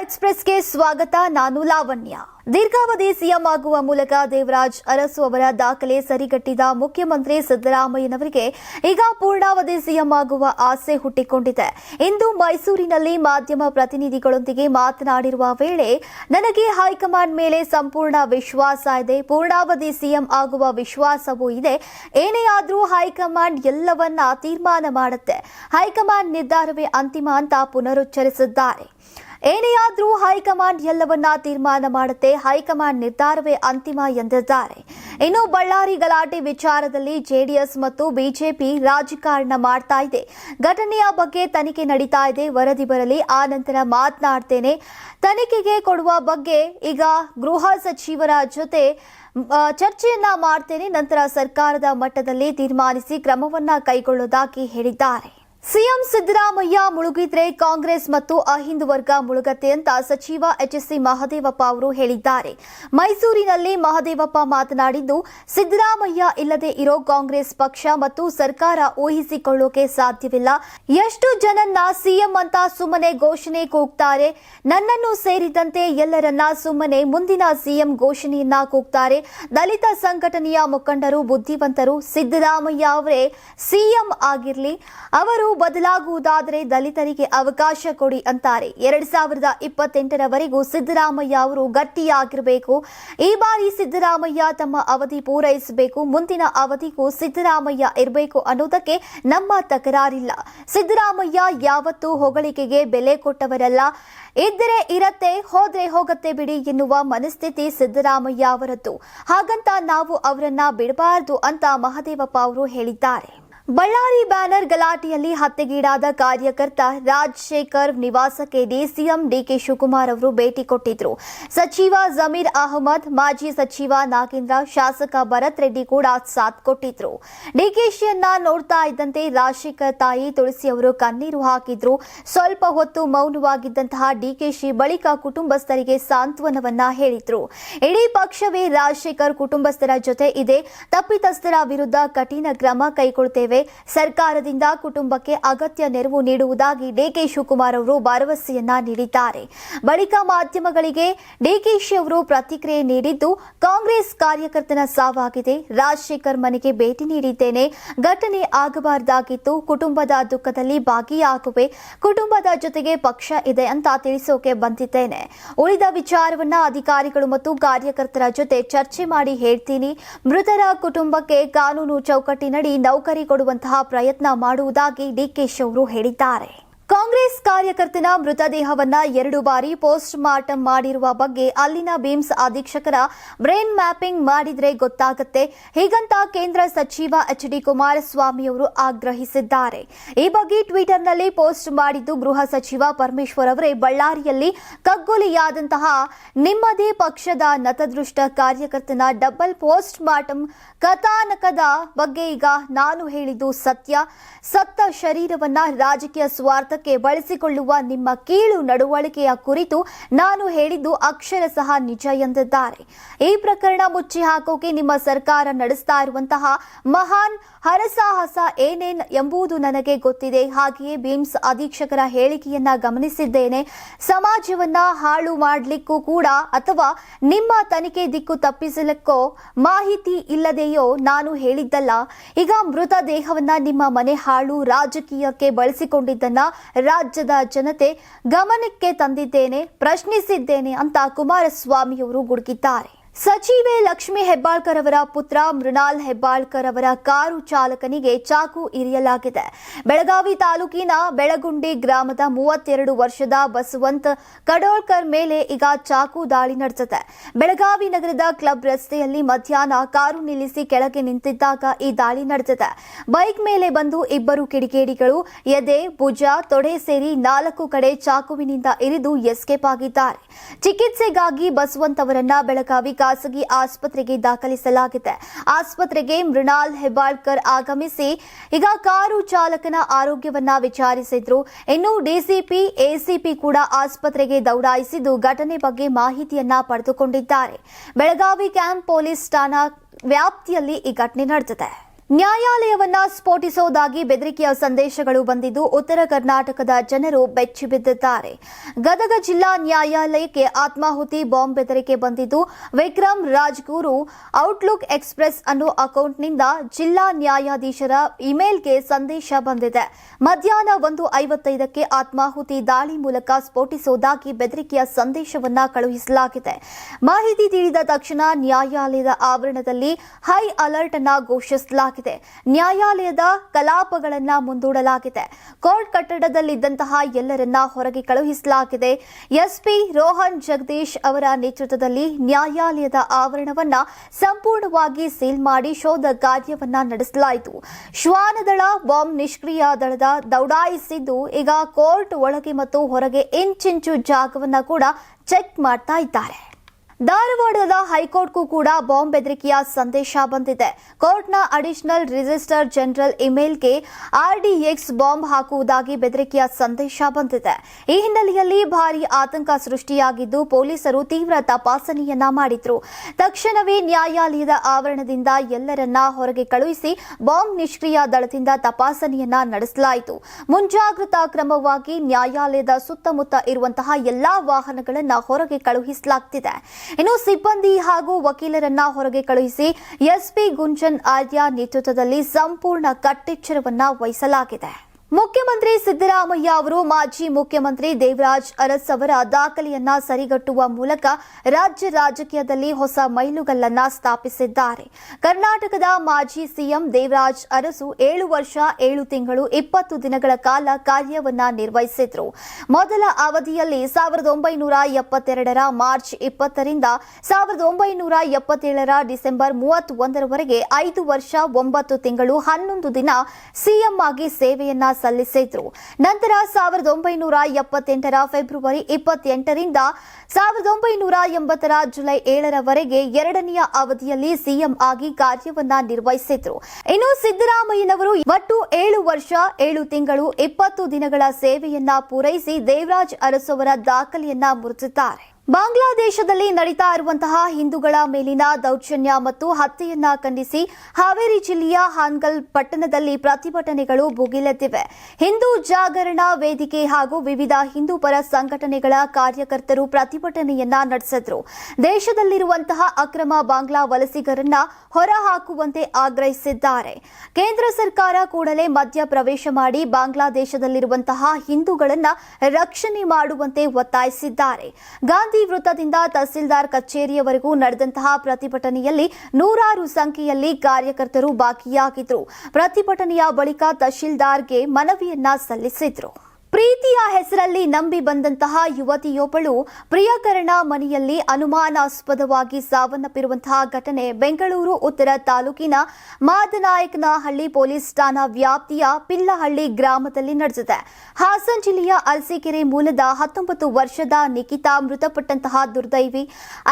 ಎಕ್ಸ್ಪ್ರೆಸ್ಗೆ ಸ್ವಾಗತ ನಾನು ಲಾವಣ್ಯ. ದೀರ್ಘಾವಧಿ ಸಿಎಂ ಆಗುವ ಮೂಲಕ ದೇವರಾಜ್ ಅರಸು ಅವರ ದಾಖಲೆ ಸರಿಗಟ್ಟಿದ ಮುಖ್ಯಮಂತ್ರಿ ಸಿದ್ದರಾಮಯ್ಯನವರಿಗೆ ಈಗ ಪೂರ್ಣಾವಧಿ ಸಿಎಂ ಆಗುವ ಆಸೆ ಹುಟ್ಟಿಕೊಂಡಿದೆ. ಇಂದು ಮೈಸೂರಿನಲ್ಲಿ ಮಾಧ್ಯಮ ಪ್ರತಿನಿಧಿಗಳೊಂದಿಗೆ ಮಾತನಾಡಿರುವ ವೇಳೆ ನನಗೆ ಹೈಕಮಾಂಡ್ ಮೇಲೆ ಸಂಪೂರ್ಣ ವಿಶ್ವಾಸ ಇದೆ, ಪೂರ್ಣಾವಧಿ ಸಿಎಂ ಆಗುವ ವಿಶ್ವಾಸವೂ ಇದೆ. ಏನೇ ಆದರೂ ಹೈಕಮಾಂಡ್ ಎಲ್ಲವನ್ನ ತೀರ್ಮಾನ ಮಾಡುತ್ತೆ. ಹೈಕಮಾಂಡ್ ನಿರ್ಧಾರವೇ ಅಂತಿಮ ಅಂತ ಪುನರುಚ್ಚರಿಸಿದ್ದಾರೆ. ಏನೇ ಆದರೂ ಹೈಕಮಾಂಡ್ ಎಲ್ಲವನ್ನ ತೀರ್ಮಾನ ಮಾಡುತ್ತೆ, ಹೈಕಮಾಂಡ್ ನಿರ್ಧಾರವೇ ಅಂತಿಮ ಎಂದಿದ್ದಾರೆ. ಇನ್ನು ಬಳ್ಳಾರಿ ಗಲಾಟೆ ವಿಚಾರದಲ್ಲಿ ಜೆಡಿಎಸ್ ಮತ್ತು ಬಿಜೆಪಿ ರಾಜಕಾರಣ ಮಾಡ್ತಾ ಇದೆ. ಘಟನೆಯ ಬಗ್ಗೆ ತನಿಖೆ ನಡೀತಾ ಇದೆ. ವರದಿ ಬರಲಿ, ಆ ನಂತರ ಮಾತನಾಡ್ತೇನೆ. ತನಿಖೆಗೆ ಕೊಡುವ ಬಗ್ಗೆ ಈಗ ಗೃಹ ಸಚಿವರ ಜೊತೆ ಚರ್ಚೆಯನ್ನ ಮಾಡ್ತೇನೆ. ನಂತರ ಸರ್ಕಾರದ ಮಟ್ಟದಲ್ಲಿ ತೀರ್ಮಾನಿಸಿ ಕ್ರಮವನ್ನ ಕೈಗೊಳ್ಳುವುದಾಗಿ ಹೇಳಿದ್ದಾರೆ. ಸಿಎಂ ಸಿದ್ದರಾಮಯ್ಯ ಮುಳುಗಿದ್ರೆ ಕಾಂಗ್ರೆಸ್ ಮತ್ತು ಅಹಿಂದ ವರ್ಗ ಮುಳುಗತ್ತೆ ಅಂತ ಸಚಿವ ಎಚ್ಎಸ್ಸಿ ಮಹದೇವಪ್ಪ ಅವರು ಹೇಳಿದ್ದಾರೆ. ಮೈಸೂರಿನಲ್ಲಿ ಮಹದೇವಪ್ಪ ಮಾತನಾಡಿದ್ದು, ಸಿದ್ದರಾಮಯ್ಯ ಇಲ್ಲದೆ ಇರೋ ಕಾಂಗ್ರೆಸ್ ಪಕ್ಷ ಮತ್ತು ಸರ್ಕಾರ ಊಹಿಸಿಕೊಳ್ಳೋಕೆ ಸಾಧ್ಯವಿಲ್ಲ. ಎಷ್ಟು ಜನನ್ನ ಸಿಎಂ ಅಂತ ಸುಮ್ಮನೆ ಘೋಷಣೆ ಕೂಗ್ತಾರೆ, ನನ್ನನ್ನು ಸೇರಿದಂತೆ ಎಲ್ಲರನ್ನ ಸುಮ್ಮನೆ ಮುಂದಿನ ಸಿಎಂ ಘೋಷಣೆಯನ್ನ ಕೂಗ್ತಾರೆ. ದಲಿತ ಸಂಘಟನೆಯ ಮುಖಂಡರು, ಬುದ್ಧಿವಂತರು ಸಿದ್ದರಾಮಯ್ಯ ಅವರೇ ಸಿಎಂ ಆಗಿರಲಿ, ಅವರು ಬದಲಾಗುವುದಾದರೆ ದಲಿತರಿಗೆ ಅವಕಾಶ ಕೊಡಿ ಅಂತಾರೆ. ಎರಡ್ ಸಾವಿರದ ಇಪ್ಪತ್ತೆಂಟರವರೆಗೂ ಸಿದ್ದರಾಮಯ್ಯ ಅವರು ಗಟ್ಟಿಯಾಗಿರಬೇಕು. ಈ ಬಾರಿ ಸಿದ್ದರಾಮಯ್ಯ ತಮ್ಮ ಅವಧಿ ಪೂರೈಸಬೇಕು. ಮುಂದಿನ ಅವಧಿಗೂ ಸಿದ್ದರಾಮಯ್ಯ ಇರಬೇಕು ಅನ್ನೋದಕ್ಕೆ ನಮ್ಮ ತಕರಾರಿಲ್ಲ. ಸಿದ್ದರಾಮಯ್ಯ ಯಾವತ್ತೂ ಹೊಗಳಿಕೆಗೆ ಬೆಲೆ ಕೊಟ್ಟವರಲ್ಲ. ಇದ್ದರೆ ಇರತ್ತೆ, ಹೋದ್ರೆ ಹೋಗತ್ತೆ ಬಿಡಿ ಎನ್ನುವ ಮನಸ್ಥಿತಿ ಸಿದ್ದರಾಮಯ್ಯ ಅವರದ್ದು. ಹಾಗಂತ ನಾವು ಅವರನ್ನ ಬಿಡಬಾರದು ಅಂತ ಮಹದೇವಪ್ಪ ಅವರು ಹೇಳಿದ್ದಾರೆ. ಬಳ್ಳಾರಿ ಬ್ಯಾನರ್ ಗಲಾಟೆಯಲ್ಲಿ ಹತ್ಯೆಗೀಡಾದ ಕಾರ್ಯಕರ್ತ ರಾಜಶೇಖರ್ ನಿವಾಸಕ್ಕೆ ಡಿಸಿಎಂ ಡಿಕೆ ಶಿವಕುಮಾರ್ ಅವರು ಭೇಟಿ ಕೊಟ್ಟಿದ್ರು. ಸಚಿವ ಜಮೀರ್ ಅಹಮದ್, ಮಾಜಿ ಸಚಿವ ನಾಗೇಂದ್ರ, ಶಾಸಕ ಭರತ್ ರೆಡ್ಡಿ ಕೂಡ ಸಾಥ್ ಕೊಟ್ಟಿದ್ರು. ಡಿಕೆಶಿಯನ್ನ ನೋಡ್ತಾ ಇದ್ದಂತೆ ರಾಜಶೇಖರ್ ತಾಯಿ ತುಳಸಿ ಅವರು ಕಣ್ಣೀರು ಹಾಕಿದ್ರು. ಸ್ವಲ್ಪ ಹೊತ್ತು ಮೌನವಾಗಿದ್ದಂತಹ ಡಿಕೆಶಿ ಬಳಿಕ ಕುಟುಂಬಸ್ಥರಿಗೆ ಸಾಂತ್ವನವನ್ನ ಹೇಳಿದ್ರು. ಇಡೀ ಪಕ್ಷವೇ ರಾಜಶೇಖರ್ ಕುಟುಂಬಸ್ಥರ ಜೊತೆ ಇದೆ. ತಪ್ಪಿತಸ್ಥರ ವಿರುದ್ಧ ಕಠಿಣ ಕ್ರಮ ಕೈಗೊಳ್ಳುತ್ತೇವೆ ಸರ್ಕಾರದಿಂದ ಕುಟುಂಬಕ್ಕೆ ಅಗತ್ಯ ನೆರವು ನೀಡುವುದಾಗಿ ಡಿಕೆ ಶಿವಕುಮಾರ್ ಅವರು ಭರವಸೆಯನ್ನ ನೀಡಿದ್ದಾರೆ. ಬಳಿಕ ಮಾಧ್ಯಮಗಳಿಗೆ ಡಿಕೆಶಿ ಅವರು ಪ್ರತಿಕ್ರಿಯೆ ನೀಡಿದ್ದು, ಕಾಂಗ್ರೆಸ್ ಕಾರ್ಯಕರ್ತನ ಸಾವಾಗಿದೆ. ರಾಜಶೇಖರ್ ಮನೆಗೆ ಭೇಟಿ ನೀಡಿದ್ದೇನೆ. ಘಟನೆ ಆಗಬಾರದಾಗಿತ್ತು. ಕುಟುಂಬದ ದುಃಖದಲ್ಲಿ ಭಾಗಿಯಾಗುವೆ. ಕುಟುಂಬದ ಜೊತೆಗೆ ಪಕ್ಷ ಇದೆ ಅಂತ ತಿಳಿಸೋಕೆ ಬಂದಿದ್ದೇನೆ. ಉಳಿದ ವಿಚಾರವನ್ನ ಅಧಿಕಾರಿಗಳು ಮತ್ತು ಕಾರ್ಯಕರ್ತರ ಜೊತೆ ಚರ್ಚೆ ಮಾಡಿ ಹೇಳ್ತೀನಿ. ಮೃತರ ಕುಟುಂಬಕ್ಕೆ ಕಾನೂನು ಚೌಕಟ್ಟಿನಡಿ ನೌಕರಿ ಕೊಡುವಂತಹ ಪ್ರಯತ್ನ ಮಾಡುವುದಾಗಿ ಡಿಕೆಶಿ ಅವರು ಹೇಳಿದ್ದಾರೆ. ಕಾಂಗ್ರೆಸ್ ಕಾರ್ಯಕರ್ತನ ಮೃತದೇಹವನ್ನ ಎರಡು ಬಾರಿ ಪೋಸ್ಟ್ ಮಾರ್ಟಂ ಮಾಡಿರುವ ಬಗ್ಗೆ ಅಲ್ಲಿನ ಬಿಮ್ಸ್ ಅಧೀಕ್ಷಕರ ಬ್ರೈನ್ ಮ್ಯಾಪಿಂಗ್ ಮಾಡಿದ್ರೆ ಗೊತ್ತಾಗುತ್ತೆ. ಹೀಗಂತ ಕೇಂದ್ರ ಸಚಿವ ಎಚ್ ಡಿ ಕುಮಾರಸ್ವಾಮಿಯವರು ಆಗ್ರಹಿಸಿದ್ದಾರೆ. ಈ ಬಗ್ಗೆ ಟ್ವಿಟರ್ನಲ್ಲಿ ಪೋಸ್ಟ್ ಮಾಡಿದ್ದು ಗೃಹ ಸಚಿವ ಪರಮೇಶ್ವರ್ ಅವರೇ. ಬಳ್ಳಾರಿಯಲ್ಲಿ ಕಗ್ಗೊಲೆಯಾದಂತಹ ನಿಮ್ಮದೇ ಪಕ್ಷದ ನತದೃಷ್ಟ ಕಾರ್ಯಕರ್ತನ ಡಬಲ್ ಪೋಸ್ಟ್ ಮಾರ್ಟಮ್ ಕಥಾನಕದ ಬಗ್ಗೆ ಈಗ ನಾನು ಹೇಳಿದ್ದು ಸತ್ಯ. ಸತ್ತ ಶರೀರವನ್ನ ರಾಜಕೀಯ ಸ್ವಾರ್ಥಕ್ಕೆ ಬಳಸಿಕೊಳ್ಳುವ ನಿಮ್ಮ ಕೀಳು ನಡವಳಿಕೆಯ ಕುರಿತು ನಾನು ಹೇಳಿದ್ದು ಅಕ್ಷರ ಸಹ ನಿಜ ಎಂದಿದ್ದಾರೆ. ಈ ಪ್ರಕರಣ ಮುಚ್ಚಿ ಹಾಕೋಕೆ ನಿಮ್ಮ ಸರ್ಕಾರ ನಡೆಸ್ತಾ ಇರುವಂತಹ ಮಹಾನ್ ಹರಸಾಹಸ ಏನೇನ್ ಎಂಬುದು ನನಗೆ ಗೊತ್ತಿದೆ. ಹಾಗೆಯೇ ಬಿಮ್ಸ್ ಅಧೀಕ್ಷಕರ ಹೇಳಿಕೆಯನ್ನ ಗಮನಿಸಿದ್ದೇನೆ. ಸಮಾಜವನ್ನ ಹಾಳು ಮಾಡಲಿಕ್ಕೂ ಕೂಡ ಅಥವಾ ನಿಮ್ಮ ತನಿಖೆ ದಿಕ್ಕು ತಪ್ಪಿಸಲಿಕ್ಕೋ ಮಾಹಿತಿ ಇಲ್ಲದೆಯೋ ನಾನು ಹೇಳಿದ್ದಲ್ಲ. ಈಗ ಮೃತ ದೇಹವನ್ನ ನಿಮ್ಮ ಮನೆ ಹಾಳು ರಾಜಕೀಯಕ್ಕೆ ಬಳಸಿಕೊಂಡಿದ್ದನ್ನ ರಾಜ್ಯದ ಜನತೆ ಗಮನಕ್ಕೆ ತಂದಿದ್ದೇನೆ ಪ್ರಶ್ನಿಸಿದ್ದೇನೆ ಅಂತ ಕುಮಾರಸ್ವಾಮಿಯವರು ಗುಡುಗಿದ್ದಾರೆ. ಸಚಿವೆ ಲಕ್ಷ್ಮಿ ಹೆಬ್ಬಾಳ್ಕರ್ ಅವರ ಪುತ್ರ ಮೃಣಾಲ್ ಹೆಬ್ಬಾಳ್ಕರ್ ಅವರ ಕಾರು ಚಾಲಕನಿಗೆ ಚಾಕು ಇರಿಯಲಾಗಿದೆ. ಬೆಳಗಾವಿ ತಾಲೂಕಿನ ಬೆಳಗುಂಡಿ ಗ್ರಾಮದ ಮೂವತ್ತೆರಡು ವರ್ಷದ ಬಸವಂತ್ ಕಡೋಳ್ಕರ್ ಮೇಲೆ ಈಗ ಚಾಕು ದಾಳಿ ನಡೆಸಿದೆ ಬೆಳಗಾವಿ ನಗರದ ಕ್ಲಬ್ ರಸ್ತೆಯಲ್ಲಿ ಮಧ್ಯಾಹ್ನ ಕಾರು ನಿಲ್ಲಿಸಿ ಕೆಳಗೆ ನಿಂತಿದ್ದಾಗ ಈ ದಾಳಿ ನಡೆದಿದೆ ಬೈಕ್ ಮೇಲೆ ಬಂದು ಇಬ್ಬರು ಕಿಡಿಗೇಡಿಗಳು, ಎದೆ, ಭುಜ, ತೊಡೆ ಸೇರಿ ನಾಲ್ಕು ಕಡೆ ಚಾಕುವಿನಿಂದ ಇರಿದು ಎಸ್ಕೇಪ್ ಆಗಿದ್ದಾರೆ. ಚಿಕಿತ್ಸೆಗಾಗಿ ಬಸವಂತ್ ಅವರನ್ನ ಬೆಳಗಾವಿ ಖಾಸಗಿ ಆಸ್ಪತ್ರೆಗೆ ದಾಖಲಿಸಲಾಗಿದೆ. ಆಸ್ಪತ್ರೆಗೆ ಮೃಣಾಲ್ ಹೆಬ್ಬಾಳ್ಕರ್ ಆಗಮಿಸಿ, ಈಗ ಕಾರು ಚಾಲಕನ ಆರೋಗ್ಯವನ್ನ ವಿಚಾರಿಸಿದ್ರು. ಇನ್ನು ಡಿಸಿಪಿ, ಎಸಿಪಿ ಕೂಡ ಆಸ್ಪತ್ರೆಗೆ ದೌಡಾಯಿಸಿದ್ದು ಘಟನೆ ಬಗ್ಗೆ ಮಾಹಿತಿಯನ್ನ ಪಡೆದುಕೊಂಡಿದ್ದಾರೆ. ಬೆಳಗಾವಿ ಕ್ಯಾಂಪ್ ಪೊಲೀಸ್ ಠಾಣಾ ವ್ಯಾಪ್ತಿಯಲ್ಲಿ ಈ ಘಟನೆ ನಡೆದಿದೆ. ನ್ಯಾಯಾಲಯವನ್ನ ಸ್ಫೋಟಿಸುವುದಾಗಿ ಬೆದರಿಕೆಯ ಸಂದೇಶಗಳು ಬಂದಿದ್ದು ಉತ್ತರ ಕರ್ನಾಟಕದ ಜನರು ಬೆಚ್ಚಿಬಿದ್ದಿದ್ದಾರೆ ಗದಗ ಜಿಲ್ಲಾ ನ್ಯಾಯಾಲಯಕ್ಕೆ ಆತ್ಮಾಹುತಿ ಬಾಂಬ್ ಬೆದರಿಕೆ ಬಂದಿದ್ದು ವಿಕ್ರಮ್ ರಾಜ್ಗುರು ಔಟ್ಲುಕ್ ಎಕ್ಸ್ಪ್ರೆಸ್ ಅನ್ನೋ ಅಕೌಂಟ್ನಿಂದ ಜಿಲ್ಲಾ ನ್ಯಾಯಾಧೀಶರ ಇಮೇಲ್ಗೆ ಸಂದೇಶ ಬಂದಿದೆ. ಮಧ್ಯಾಹ್ನ ಒಂದು ಐವತ್ತೈದಕ್ಕೆ ಆತ್ಮಾಹುತಿ ದಾಳಿ ಮೂಲಕ ಸ್ಫೋಟಿಸುವುದಾಗಿ ಬೆದರಿಕೆಯ ಸಂದೇಶವನ್ನ ಕಳುಹಿಸಲಾಗಿದೆ. ಮಾಹಿತಿ ತಿಳಿದ ತಕ್ಷಣ ನ್ಯಾಯಾಲಯದ ಆವರಣದಲ್ಲಿ ಹೈ ಅಲರ್ಟ್ ಅನ್ನ ಘೋಷಿಸಲಾಗಿದೆ. ನ್ಯಾಯಾಲಯದ ಕಲಾಪಗಳನ್ನ ಮುಂದೂಡಲಾಗಿದೆ. ಕೋರ್ಟ್ ಕಟ್ಟಡದಲ್ಲಿದ್ದಂತಹ ಎಲ್ಲರನ್ನ ಹೊರಗೆ ಕಳುಹಿಸಲಾಗಿದೆ. ಎಸ್ಪಿ ರೋಹನ್ ಜಗದೀಶ್ ಅವರ ನೇತೃತ್ವದಲ್ಲಿ ನ್ಯಾಯಾಲಯದ ಆವರಣವನ್ನ ಸಂಪೂರ್ಣವಾಗಿ ಸೀಲ್ ಮಾಡಿ ಶೋಧ ಕಾರ್ಯವನ್ನ ನಡೆಸಲಾಯಿತು. ಶ್ವಾನದಳ ಬಾಂಬ್ ನಿಷ್ಕ್ರಿಯ ದಳದ ದೌಡಾಯಿಸಿದ್ದು ಈಗ ಕೋರ್ಟ್ ಒಳಗೆ ಮತ್ತು ಹೊರಗೆ ಇಂಚಿಂಚು ಜಾಗವನ್ನ ಕೂಡ ಚೆಕ್ ಮಾಡ್ತಾ ಇದ್ದಾರೆ. ಧಾರವಾಡದ ಹೈಕೋರ್ಟ್ಗೂ ಕೂಡ ಬಾಂಬ್ ಬೆದರಿಕೆಯ ಸಂದೇಶ ಬಂದಿದೆ. ಕೋರ್ಟ್ನ ಅಡಿಷನಲ್ ರಿಜಿಸ್ಟರ್ ಜನರಲ್ ಇಮೇಲ್ಗೆ ಆರ್ಡಿಎಕ್ಸ್ ಬಾಂಬ್ ಹಾಕುವುದಾಗಿ ಬೆದರಿಕೆಯ ಸಂದೇಶ ಬಂದಿದೆ. ಈ ಹಿನ್ನೆಲೆಯಲ್ಲಿ ಭಾರೀ ಆತಂಕ ಸೃಷ್ಟಿಯಾಗಿದ್ದು ಪೊಲೀಸರು ತೀವ್ರ ತಪಾಸಣೆಯನ್ನ ಮಾಡಿದ್ರು. ತಕ್ಷಣವೇ ನ್ಯಾಯಾಲಯದ ಆವರಣದಿಂದ ಎಲ್ಲರನ್ನ ಹೊರಗೆ ಕಳುಹಿಸಿ ಬಾಂಬ್ ನಿಷ್ಕ್ರಿಯ ದಳದಿಂದ ತಪಾಸಣೆಯನ್ನ ನಡೆಸಲಾಯಿತು. ಮುಂಜಾಗ್ರತಾ ಕ್ರಮವಾಗಿ ನ್ಯಾಯಾಲಯದ ಸುತ್ತಮುತ್ತ ಇರುವಂತಹ ಎಲ್ಲಾ ವಾಹನಗಳನ್ನು ಹೊರಗೆ ಕಳುಹಿಸಲಾಗುತ್ತಿದೆ ಇನ್ನು ಸಿಬ್ಬಂದಿ ಹಾಗೂ ವಕೀಲರನ್ನ ಹೊರಗೆ ಕಳುಹಿಸಿ ಎಸ್ಪಿ ಗುಂಜನ್ ಆರ್ಯ ನೇತೃತ್ವದಲ್ಲಿ ಸಂಪೂರ್ಣ ಕಟ್ಟೆಚ್ಚರವನ್ನ ವಹಿಸಲಾಗಿದೆ. ಮುಖ್ಯಮಂತ್ರಿ ಸಿದ್ದರಾಮಯ್ಯ ಅವರು ಮಾಜಿ ಮುಖ್ಯಮಂತ್ರಿ ದೇವರಾಜ್ ಅರಸ್ ಅವರ ದಾಖಲೆಯನ್ನ ಸರಿಗಟ್ಟುವ ಮೂಲಕ ರಾಜ್ಯ ರಾಜಕೀಯದಲ್ಲಿ ಹೊಸ ಮೈಲುಗಲ್ಲನ್ನ ಸ್ಥಾಪಿಸಿದ್ದಾರೆ. ಕರ್ನಾಟಕದ ಮಾಜಿ ಸಿಎಂ ದೇವರಾಜ್ ಅರಸು ಏಳು ವರ್ಷ, ಏಳು ತಿಂಗಳು, ಇಪ್ಪತ್ತು ದಿನಗಳ ಕಾಲ ಕಾರ್ಯವನ್ನ ನಿರ್ವಹಿಸಿದ್ರು. ಮೊದಲ ಅವಧಿಯಲ್ಲಿ ಸಾವಿರದ ಒಂಬೈನೂರ ಎಪ್ಪತ್ತೆರಡರ ಮಾರ್ಚ್ ಇಪ್ಪತ್ತರಿಂದ ಸಾವಿರದ ಒಂಬೈನೂರ ಎಪ್ಪತ್ತೇಳರ ಡಿಸೆಂಬರ್ ಮೂವತ್ತೊಂದರವರೆಗೆ ಐದು ವರ್ಷ, ಒಂಬತ್ತು ತಿಂಗಳು, ಹನ್ನೊಂದು ದಿನ ಸಿಎಂ ಆಗಿ ಸೇವೆಯನ್ನ ಸಲ್ಲಿಸಿದ್ರು. ನಂತರ ಸಾವಿರದ ಒಂಬೈನೂರ ಎಪ್ಪತ್ತೆಂಟರ ಫೆಬ್ರವರಿ ಇಪ್ಪತ್ತೆಂಟರಿಂದ ಸಾವಿರದ ಒಂಬೈನೂರ ಎಂಬತ್ತರ ಜುಲೈ ಏಳರವರೆಗೆ ಎರಡನೆಯ ಅವಧಿಯಲ್ಲಿ ಸಿಎಂ ಆಗಿ ಕಾರ್ಯವನ್ನ ನಿರ್ವಹಿಸಿದ್ರು. ಇನ್ನು ಸಿದ್ದರಾಮಯ್ಯನವರು ಒಟ್ಟು ಏಳು ವರ್ಷ, ಏಳು ತಿಂಗಳು, ಇಪ್ಪತ್ತು ದಿನಗಳ ಸೇವೆಯನ್ನ ಪೂರೈಸಿ ದೇವರಾಜ್ ಅರಸು ಅವರ ದಾಖಲೆಯನ್ನ ಮುರಿದಿದ್ದಾರೆ. ಬಾಂಗ್ಲಾದೇಶದಲ್ಲಿ ನಡೀತಾ ಇರುವಂತಹ ಹಿಂದೂಗಳ ಮೇಲಿನ ದೌರ್ಜನ್ಯ ಮತ್ತು ಹತ್ಯೆಯನ್ನ ಖಂಡಿಸಿ ಹಾವೇರಿ ಜಿಲ್ಲೆಯ ಹಾನ್ಗಲ್ ಪಟ್ಟಣದಲ್ಲಿ ಪ್ರತಿಭಟನೆಗಳು ಭುಗಿಲೆದ್ದಿವೆ. ಹಿಂದೂ ಜಾಗರಣ ವೇದಿಕೆ ಹಾಗೂ ವಿವಿಧ ಹಿಂದೂ ಪರ ಸಂಘಟನೆಗಳ ಕಾರ್ಯಕರ್ತರು ಪ್ರತಿಭಟನೆಯನ್ನ ನಡೆಸಿದ್ರು. ದೇಶದಲ್ಲಿರುವಂತಹ ಅಕ್ರಮ ಬಾಂಗ್ಲಾ ವಲಸಿಗರನ್ನ ಹೊರಹಾಕುವಂತೆ ಆಗ್ರಹಿಸಿದ್ದಾರೆ. ಕೇಂದ್ರ ಸರ್ಕಾರ ಕೂಡಲೇ ಮಧ್ಯ ಪ್ರವೇಶ ಮಾಡಿ ಬಾಂಗ್ಲಾದೇಶದಲ್ಲಿರುವಂತಹ ಹಿಂದೂಗಳನ್ನ ರಕ್ಷಣೆ ಮಾಡುವಂತೆ ಒತ್ತಾಯಿಸಿದ್ದಾರೆ. ಗಾಂಧಿ ವೃತ್ತದಿಂದ ತಹಸೀಲ್ದಾರ್ ಕಚೇರಿಯವರೆಗೂ ನಡೆದಂತಹ ಪ್ರತಿಭಟನೆಯಲ್ಲಿ ನೂರಾರು ಸಂಖ್ಯೆಯಲ್ಲಿ ಕಾರ್ಯಕರ್ತರು ಭಾಗಿಯಾಗಿದ್ರು. ಪ್ರತಿಭಟನೆಯ ಬಳಿಕ ತಹಶೀಲ್ದಾರ್ಗೆ ಮನವಿಯನ್ನ ಸಲ್ಲಿಸಿದ್ರು. ಪ್ರೀತಿಯ ಹೆಸರಲ್ಲಿ ನಂಬಿ ಬಂದಂತಹ ಯುವತಿಯೊಬ್ಬಳು ಪ್ರಿಯಕರಣ ಮನೆಯಲ್ಲಿ ಅನುಮಾನಾಸ್ಪದವಾಗಿ ಸಾವನ್ನಪ್ಪಿರುವಂತಹ ಘಟನೆ ಬೆಂಗಳೂರು, ಉತ್ತರ ತಾಲೂಕಿನ ಮಾದನಾಯಕನಹಳ್ಳಿ ಪೊಲೀಸ್ ಠಾಣಾ ವ್ಯಾಪ್ತಿಯ ಪಿಲ್ಲಹಳ್ಳಿ ಗ್ರಾಮದಲ್ಲಿ ನಡೆದಿದೆ. ಹಾಸನ್ ಜಿಲ್ಲೆಯ ಅರಸೀಕೆರೆ ಮೂಲದ ಹತ್ತೊಂಬತ್ತು ವರ್ಷದ ನಿಖಿತಾ ಮೃತಪಟ್ಟಂತಹ ದುರ್ದೈವಿ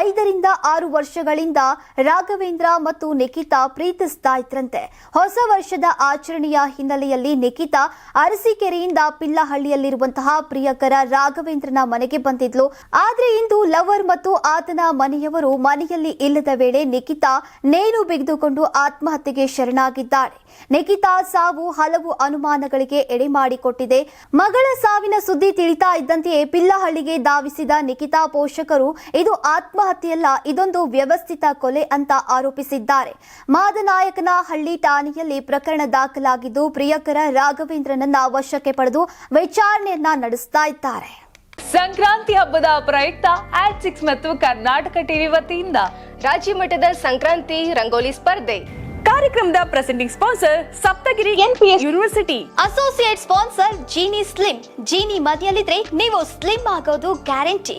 ಐದರಿಂದ ಆರು ವರ್ಷಗಳಿಂದ ರಾಘವೇಂದ್ರ ಮತ್ತು ನಿಖಿತಾ ಪ್ರೀತಿಸ್ತಾ ಇದ್ರಂತೆ ಹೊಸ ವರ್ಷದ ಆಚರಣೆಯ ಹಿನ್ನೆಲೆಯಲ್ಲಿ ನಿಖಿತಾ ಅರಸೀಕೆರೆಯಿಂದ ಪಿಲ್ಲಹಳ್ಳಿಯಲ್ಲಿರುವಂತಹ ಪ್ರಿಯಕರ ರಾಘವೇಂದ್ರನ ಮನೆಗೆ ಬಂದಿದ್ಲು. ಆದ್ರೆ ಇಂದು ಲವರ್ ಮತ್ತು ಆತನ ಮನೆಯವರು ಮನೆಯಲ್ಲಿ ಇಲ್ಲದ ವೇಳೆ ನಿಖಿತಾ ನೇಣು ಬಿಗಿದುಕೊಂಡು ಆತ್ಮಹತ್ಯೆಗೆ ಶರಣಾಗಿದ್ದಾಳೆ. ನಿಖಿತಾ ಸಾವು ಹಲವು ಅನುಮಾನಗಳಿಗೆ ಎಡೆ ಮಾಡಿಕೊಟ್ಟಿದೆ. ಮಗಳ ಸಾವಿನ ಸುದ್ದಿ ತಿಳಿತಾ ಇದ್ದಂತೆಯೇ ಪಿಲ್ಲಹಳ್ಳಿಗೆ ಧಾವಿಸಿದ ನಿಖಿತಾ ಪೋಷಕರು, ಇದು ಆತ್ಮಹತ್ಯೆಯಲ್ಲ, ಇದೊಂದು ವ್ಯವಸ್ಥಿತ ಕೊಲೆ ಅಂತ ಆರೋಪಿಸಿದ್ದಾರೆ. ಮಾದನಾಯಕನ ಹಳ್ಳಿ ಠಾಣೆಯಲ್ಲಿ ಪ್ರಕರಣ ದಾಖಲಾಗಿದ್ದು, ಪ್ರಿಯಕರ ರಾಘವೇಂದ್ರನನ್ನ ವಶಕ್ಕೆ ಪಡೆದು ವಿಚಾರಣೆಯನ್ನ ನಡೆಸ್ತಾ ಇದ್ದಾರೆ. ಸಂಕ್ರಾಂತಿ ಹಬ್ಬದ ಪ್ರಯುಕ್ತ ಆಟ್ ಸಿಕ್ಸ್ ಮತ್ತು ಕರ್ನಾಟಕ ಟಿವಿ ವತಿಯಿಂದ ರಾಜ್ಯ ಮಟ್ಟದ ಸಂಕ್ರಾಂತಿ ರಂಗೋಲಿ ಸ್ಪರ್ಧೆ. ಕಾರ್ಯಕ್ರಮದ presenting sponsor Saptagiri NPS university associate sponsor Jeeni slim. Jeeni ಮನೆಯಲ್ಲಿದ್ರೆ ನೀವು ಸ್ಲಿಮ್ ಆಗೋದು guarantee